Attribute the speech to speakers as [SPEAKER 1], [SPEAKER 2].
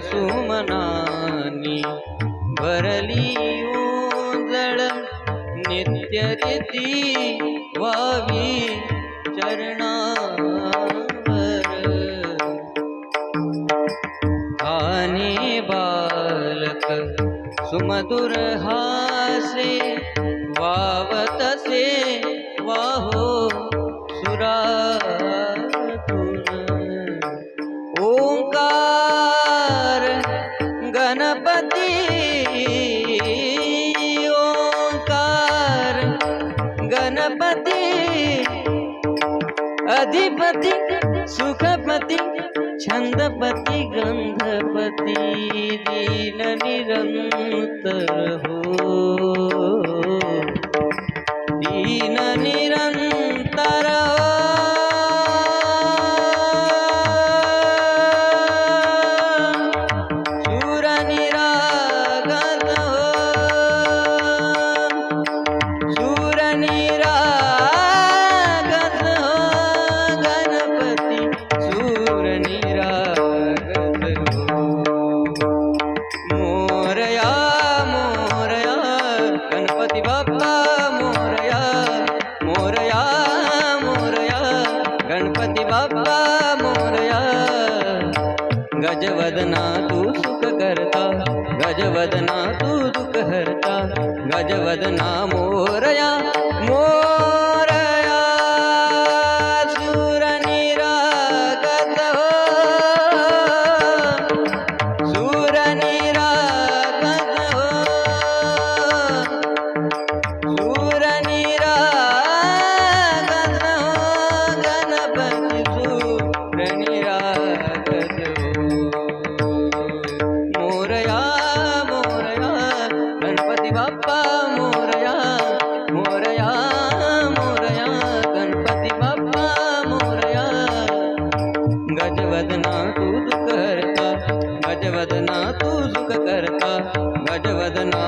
[SPEAKER 1] सुमनानी। भरली ओंजळ नित्य रीती वावी चरणावर बालक सुमधुर हासे वावतसे वाहो सुरातून। ओंकार अधिपती सुखपति छंदपति गंधपति दीन निरंतर हो। गजवदना तू सुख करता गजवदना तू दुख हरता गजवदना मोरया गजवदना तू दुख हरता गजवदना तू सुख करता गजवदना